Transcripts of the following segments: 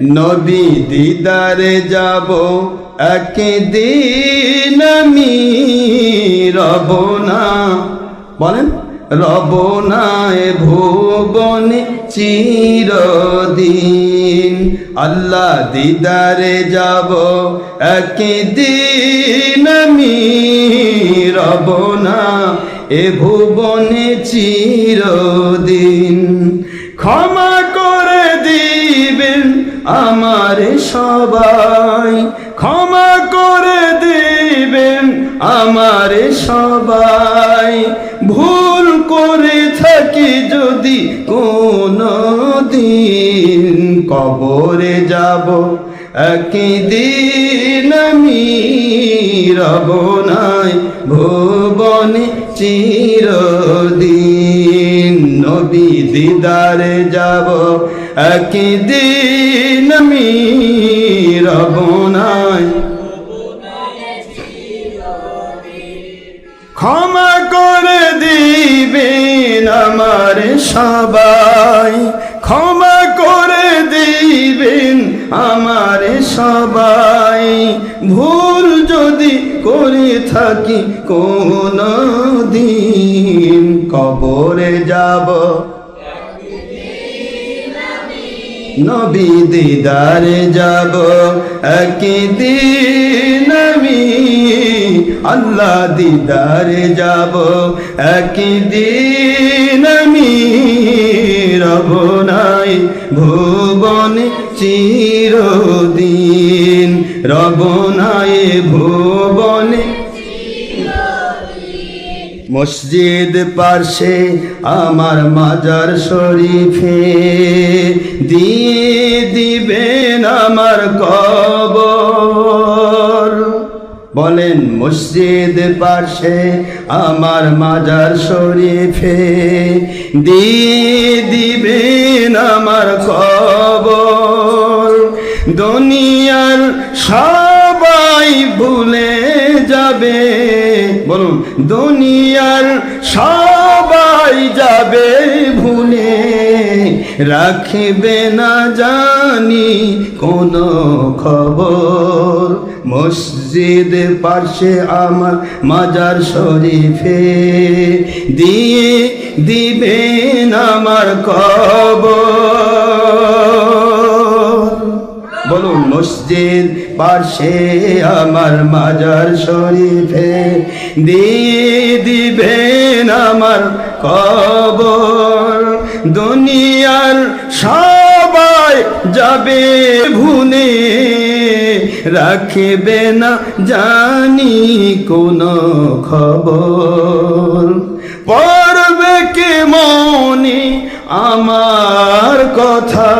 নবী দিদারে যাব, একদিন আমি রব না। বলেন, রব না ভুবনে চিরদিন। আল্লাহ দিদারে যাব, একদিন আমি রব না। এ ভুবনে চিরদিন ক্ষমা সবাই ক্ষমা করে দিবেন আমার সবাই। ভুল করে থাকি যদি কোনো দিন কবরে যাব একদিন আমি রব নাই ভুবনে চিরদিন। নবী দিদারে যাব একদিন আমি রব নাই। ক্ষমা করে দিবেন আমার সবাই। ক্ষমা করে দিবেন আমার সবাই। ভুল যদি করে থাকি কোন দিন কবরে যাব। নবী দিদারে যাব। একদিন আমি আল্লাহ দিদারে যাব। একদিন আমি রব নাই ভুবনে চিরদিন। রব নাই ভুবনে মসজিদ পার্শ্বে আমার মাজার শরীফে দিয়ে দিবেন আমার কবর। বলেন, মসজিদ পার্শ্বে আমার মাজার শরীফে দিয়ে দিবেন আমার কবর। দুনিয়ার সবাই ভুলে যাবে। বলুন, দুনিয়ার সবাই যাবে ভুলে, রাখবে না জানি কোনো খবর। মসজিদ পার্শ্বে আমার মাজার শরীফে দিয়ে দিবেন আমার কবর। বলুন, মসজিদ পার্শ্বে আমার মাজার শরীফে। দিয়ে দিবেন আমার কবর। দুনিয়ার সবাই যাবে ভুনে রাখবে না জানি কোনো খবর। পড়বে কে মনে আমার কথা?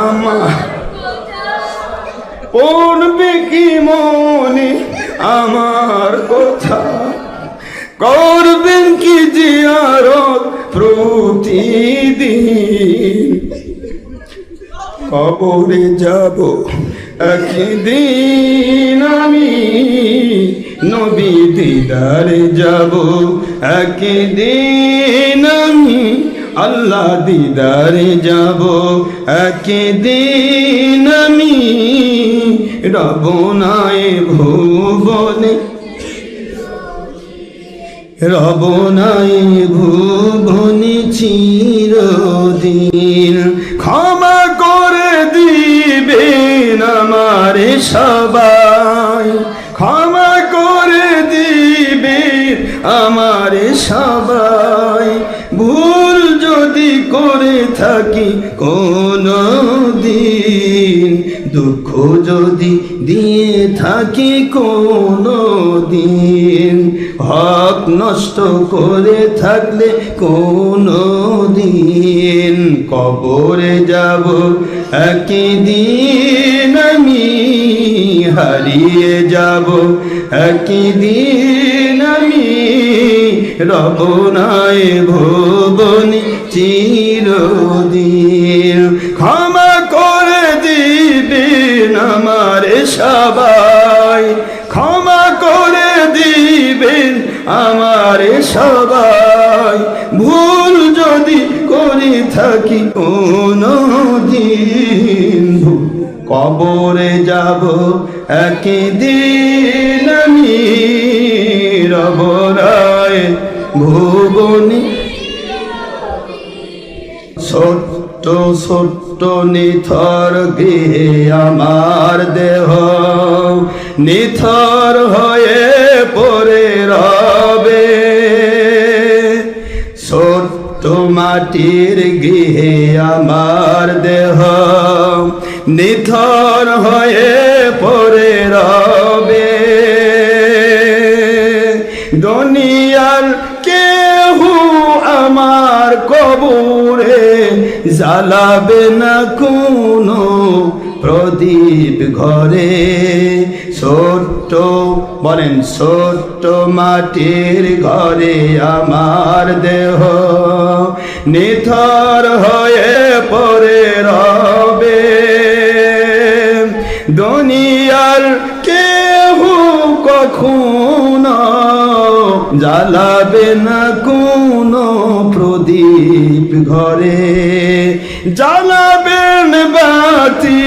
আমার পড়বে কি মনে, আমার কথা করবেন কি জিয়ারত প্রতিদিন? কবরে যাব একদিন আমি, নবী দিদারে যাব একদিন আমি আল্লাহ দিদারে যাব। একদিন আমি রবনায় ভুবনে রবনায় ভুবনে দিন দুঃখ যদি দিয়ে থাকি কোনো দিন হক নষ্ট করে থাকলে কোনো দিন কবরে যাব একই দিন আমি, হারিয়ে যাব একদিন আমি রবনায় ভুবনি চিরদিন। থাকি দিন কবরে যাব একদিন আমি রবরায় ভুবনী। ছোট্ট ছোট্ট নিথর গৃহে আমার দেহ, নিথর হয়ে পড়ে রবে। মাটির গৃহে আমার দেহ নিথর হয়ে পড়ে রবে। দুনিয়ার কেহু আমার কবুরে জ্বালাবে না কোনো প্রদীপ ঘরে। ছোট্ট, বলেন ছোট্ট মাটির ঘরে আমার দেহ নিথর হয়ে পড়ে রবে। দুনিয়ার কেহু কখনো জ্বালাবে না কোনো প্রদীপ ঘরে। জ্বালাবেন বাতি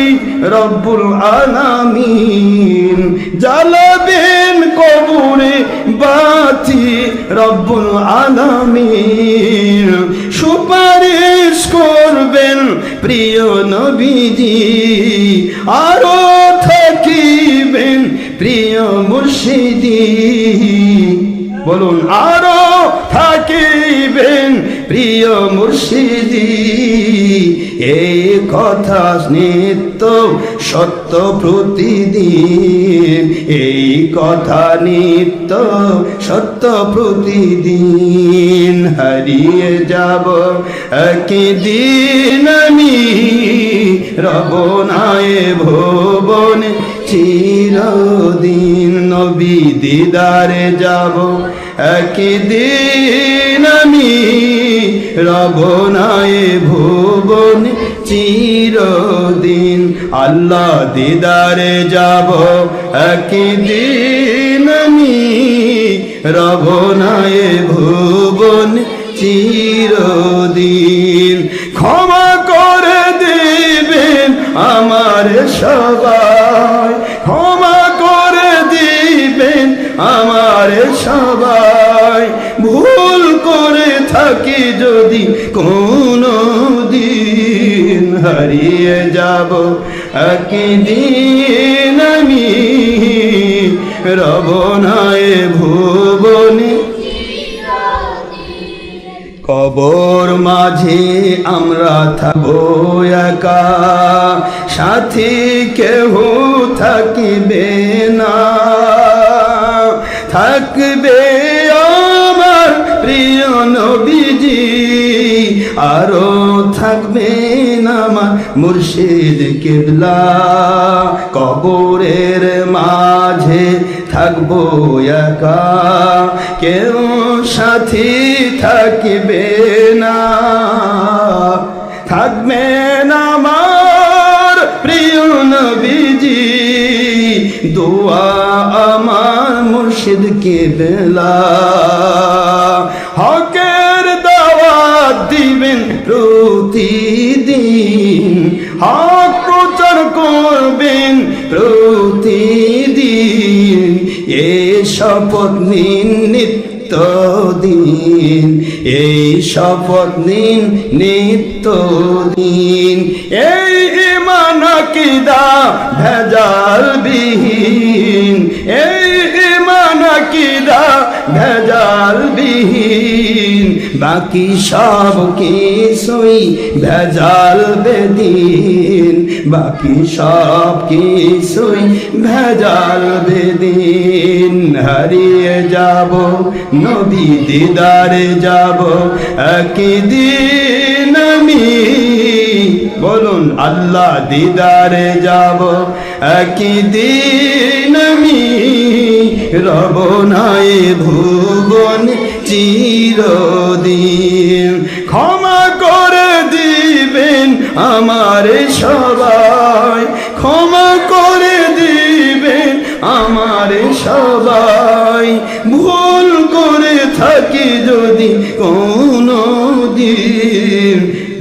রব্বুল আলামিন, জ্বালাবেন কবরে বাতি রব্বুল আলামিন। সুপারিশ করবেন প্রিয় নবীজি। আরও থাকিবেন প্রিয় মুর্শিদি। বলুন, আরও থাকিবেন প্রিয় মুর্শিদি। এই কথা নিত্য সত্য প্রতিদিন। এই কথা নিত্য সত্য প্রতিদিন। হারিয়ে যাব একই দিন আমি। রব রবনায় ভুবনে চিরদিন নবী দিদারে যাব। একদিন আমি রবনায় ভুবনে চিরদিন আল্লাহ দিদারে যাব। একদিন আমি রবনায় ভুবন চিরদিন ক্ষমা করে দিবেন আমার সবাই। ক্ষমা করে দিবেন আমার সবাই। থাকি যদি কোনো দিন হারিয়ে যাব, একদিন আমি রবনায় ভুবনে। কবর মাঝে আমরা থাকব একা, সাথী কেহ থাকিবে না। থাকবে আরও থাকবেন আমার মুর্শিদ কেবলা। কবরের মাঝে থাকব একা। কেউ সাথী থাকবে না। থাকবেন আমার প্রিয় নবীজি। দোয়া আমার মুর্শিদ কেবলা। দিবেন প্রতিদিন হক প্রচার করবেন প্রতিদিন এ শপথ নিন নিত্য দিন এই শপথ নিন নিত্য দিন। এই ইমান ভেজাল বিহীন এই ভেজাল বিহীন, বাকি সব কিছুই ভেজাল বেদিন, বাকি সব কিছুই ভেজাল বেদিন। হারিয়ে যাব, নবী দিদারে যাব একদিন আমি বলুন আল্লাহ দিদারে যাব। একদিন আমি রব নাই ভুবন চিরদিন। ক্ষমা করে দিবেন আমার সবাই। ক্ষমা করে দিবেন আমার সবাই। ভুল করে থাকি যদি কোনো দিন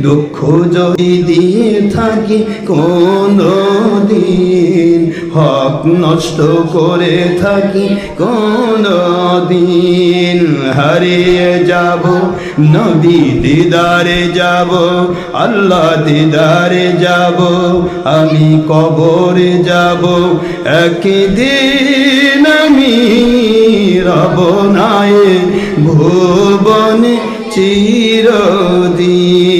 দুঃখ যদি দিয়ে থাকি কোন দিন, হক নষ্ট করে থাকি কোন দিন। হারিয়ে যাব, নবী দিদারে যাব, আল্লাহ দিদারে যাব, আমি কবরে যাব, একদিন আমি রব নাই ভুবনে চিরদিন।